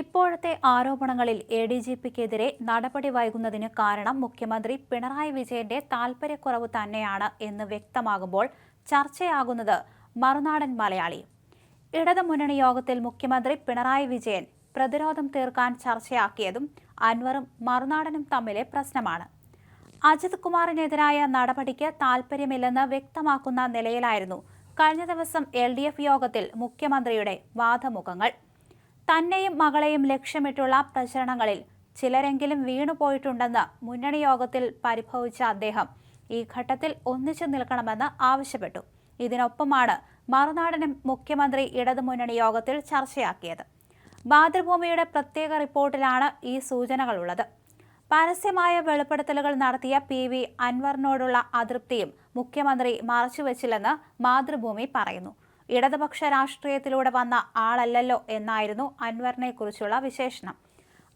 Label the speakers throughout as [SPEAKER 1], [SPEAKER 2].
[SPEAKER 1] ഇപ്പോഴത്തെ ആരോപണങ്ങളിൽ A D G പിക്കെതിരെ നടപടി വൈകുന്നതിന് കാരണം മുഖ്യമന്ത്രി പിണറായി വിജയന്റെ താൽപര്യക്കുറവ് തന്നെയാണ് എന്ന് വ്യക്തമാകുമ്പോൾ ചർച്ചയാകുന്നത് മറുനാടൻ മലയാളി. ഇടതുമുന്നണി യോഗത്തിൽ മുഖ്യമന്ത്രി പിണറായി വിജയൻ പ്രതിരോധം തീർക്കാൻ ചർച്ചയാക്കിയതും അൻവറും മറുനാടനും തമ്മിലെ പ്രശ്നമാണ്. അജിത് കുമാറിനെതിരായ നടപടിക്ക് താൽപ്പര്യമില്ലെന്ന് വ്യക്തമാക്കുന്ന നിലയിലായിരുന്നു കഴിഞ്ഞ ദിവസം എൽ യോഗത്തിൽ മുഖ്യമന്ത്രിയുടെ വാദമുഖങ്ങൾ. തന്നെയും മകളെയും ലക്ഷ്യമിട്ടുള്ള പ്രചരണങ്ങളിൽ ചിലരെങ്കിലും വീണുപോയിട്ടുണ്ടെന്ന് മുന്നണി യോഗത്തിൽ പരിഭവിച്ച അദ്ദേഹം ഈ ഘട്ടത്തിൽ ഒന്നിച്ചു നിൽക്കണമെന്ന് ആവശ്യപ്പെട്ടു. ഇതിനൊപ്പമാണ് മറുനാടനും മുഖ്യമന്ത്രി ഇടതുമുന്നണി യോഗത്തിൽ ചർച്ചയാക്കിയത്. മാതൃഭൂമിയുടെ പ്രത്യേക റിപ്പോർട്ടിലാണ് ഈ സൂചനകളുള്ളത്. പരസ്യമായ വെളിപ്പെടുത്തലുകൾ നടത്തിയ പി വി അൻവറിനോടുള്ള അതൃപ്തിയും മുഖ്യമന്ത്രി മറച്ചുവെച്ചില്ലെന്ന് മാതൃഭൂമി പറയുന്നു. ഇടതുപക്ഷ രാഷ്ട്രീയത്തിലൂടെ വന്ന ആളല്ലല്ലോ എന്നായിരുന്നു അൻവറിനെ കുറിച്ചുള്ള വിശേഷണം.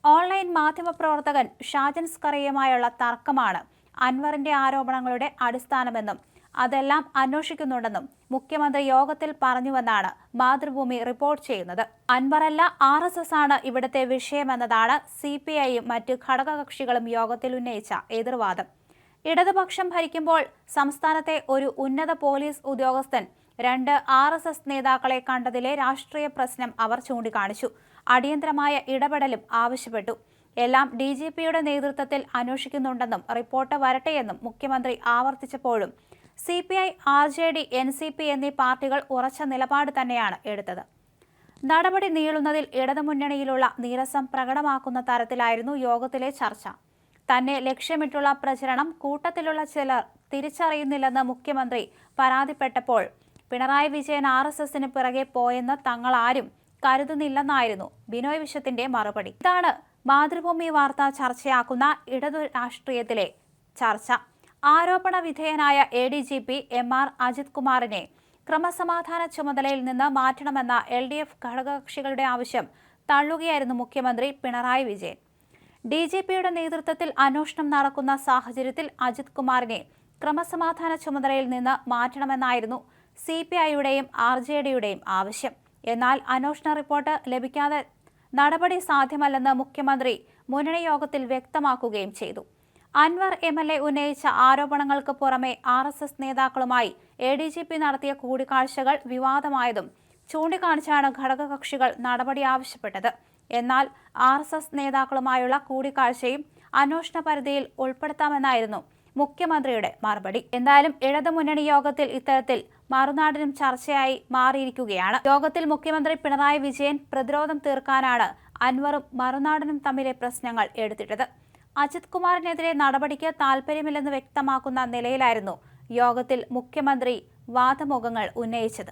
[SPEAKER 1] ഓൺലൈൻ മാധ്യമപ്രവർത്തകൻ ഷാജൻ സ്കറിയുമായുള്ള തർക്കമാണ് അൻവറിന്റെ ആരോപണങ്ങളുടെ അടിസ്ഥാനമെന്നും അതെല്ലാം അന്വേഷിക്കുന്നുണ്ടെന്നും മുഖ്യമന്ത്രി യോഗത്തിൽ പറഞ്ഞുവെന്നാണ് മാതൃഭൂമി റിപ്പോർട്ട് ചെയ്യുന്നത്. അൻവറല്ല ആർ എസ് എസ് ആണ് ഇവിടുത്തെ വിഷയമെന്നതാണ് സി പി ഐയും മറ്റ് ഘടകകക്ഷികളും യോഗത്തിൽ ഉന്നയിച്ച എതിർവാദം. ഇടതുപക്ഷം ഭരിക്കുമ്പോൾ സംസ്ഥാനത്തെ ഒരു ഉന്നത പോലീസ് ഉദ്യോഗസ്ഥൻ രണ്ട് ആർ എസ് എസ് നേതാക്കളെ കണ്ടതിലെ രാഷ്ട്രീയ പ്രശ്നം അവർ ചൂണ്ടിക്കാണിച്ചു. അടിയന്തരമായ ഇടപെടലും ആവശ്യപ്പെട്ടു. എല്ലാം ഡി ജി പിയുടെ നേതൃത്വത്തിൽ അന്വേഷിക്കുന്നുണ്ടെന്നും റിപ്പോർട്ട് വരട്ടെയെന്നും മുഖ്യമന്ത്രി ആവർത്തിച്ചപ്പോഴും C P I R J D N C P എന്നീ പാർട്ടികൾ ഉറച്ച നിലപാട് തന്നെയാണ് എടുത്തത്. നടപടി നീളുന്നതിൽ ഇടതുമുന്നണിയിലുള്ള നീരസം പ്രകടമാക്കുന്ന തരത്തിലായിരുന്നു യോഗത്തിലെ ചർച്ച. തന്നെ ലക്ഷ്യമിട്ടുള്ള പ്രചരണം കൂട്ടത്തിലുള്ള ചിലർ തിരിച്ചറിയുന്നില്ലെന്ന് മുഖ്യമന്ത്രി പരാതിപ്പെട്ടപ്പോൾ പിണറായി വിജയൻ ആർ എസ് എസിന് പിറകെ പോയെന്ന് തങ്ങളാരും കരുതുന്നില്ലെന്നായിരുന്നു ബിനോയ് വിശ്വത്തിന്റെ മറുപടി. ഇതാണ് മാതൃഭൂമി വാർത്ത ചർച്ചയാക്കുന്ന ഇടതു രാഷ്ട്രീയത്തിലെ ചർച്ച. ആരോപണ വിധേയനായ A D G P M R Ajith കുമാറിനെ ക്രമസമാധാന ചുമതലയിൽ നിന്ന് മാറ്റണമെന്ന എൽ ഡി എഫ് ഘടകകക്ഷികളുടെ ആവശ്യം തള്ളുകയായിരുന്നു മുഖ്യമന്ത്രി പിണറായി വിജയൻ. ഡി ജി പിയുടെ നേതൃത്വത്തിൽ അന്വേഷണം നടക്കുന്ന സാഹചര്യത്തിൽ അജിത് കുമാറിനെ ക്രമസമാധാന ചുമതലയിൽ നിന്ന് മാറ്റണമെന്നായിരുന്നു സി പി ഐയുടെയും ആർ ജെ ഡിയുടെയും ആവശ്യം. എന്നാൽ അന്വേഷണ റിപ്പോർട്ട് ലഭിക്കാതെ നടപടി സാധ്യമല്ലെന്ന് മുഖ്യമന്ത്രി മുന്നണി യോഗത്തിൽ വ്യക്തമാക്കുകയും ചെയ്തു. അൻവർ എം എൽ എ ഉന്നയിച്ച ആരോപണങ്ങൾക്ക് പുറമെ ആർ എസ് എസ് നേതാക്കളുമായി എ ഡി ജി പി നടത്തിയ കൂടിക്കാഴ്ചകൾ വിവാദമായതും ചൂണ്ടിക്കാണിച്ചാണ് ഘടകകക്ഷികൾ നടപടി ആവശ്യപ്പെട്ടത്. എന്നാൽ ആർ എസ് എസ് നേതാക്കളുമായുള്ള കൂടിക്കാഴ്ചയും അന്വേഷണ പരിധിയിൽ ഉൾപ്പെടുത്താമെന്നായിരുന്നു മുഖ്യമന്ത്രിയുടെ മറുപടി. എന്തായാലും ഇടതുമുന്നണി യോഗത്തിൽ ഇത്തരത്തിൽ മറുനാടിനും ചർച്ചയായി മാറിയിരിക്കുകയാണ്. യോഗത്തിൽ മുഖ്യമന്ത്രി പിണറായി വിജയൻ പ്രതിരോധം തീർക്കാനാണ് അൻവറും മറുനാടനും തമ്മിലെ പ്രശ്നങ്ങൾ എടുത്തിട്ടത്. അജിത് കുമാറിനെതിരെ നടപടിക്ക് താൽപ്പര്യമില്ലെന്ന് വ്യക്തമാക്കുന്ന നിലയിലായിരുന്നു യോഗത്തിൽ മുഖ്യമന്ത്രി വാദമുഖങ്ങൾ ഉന്നയിച്ചത്.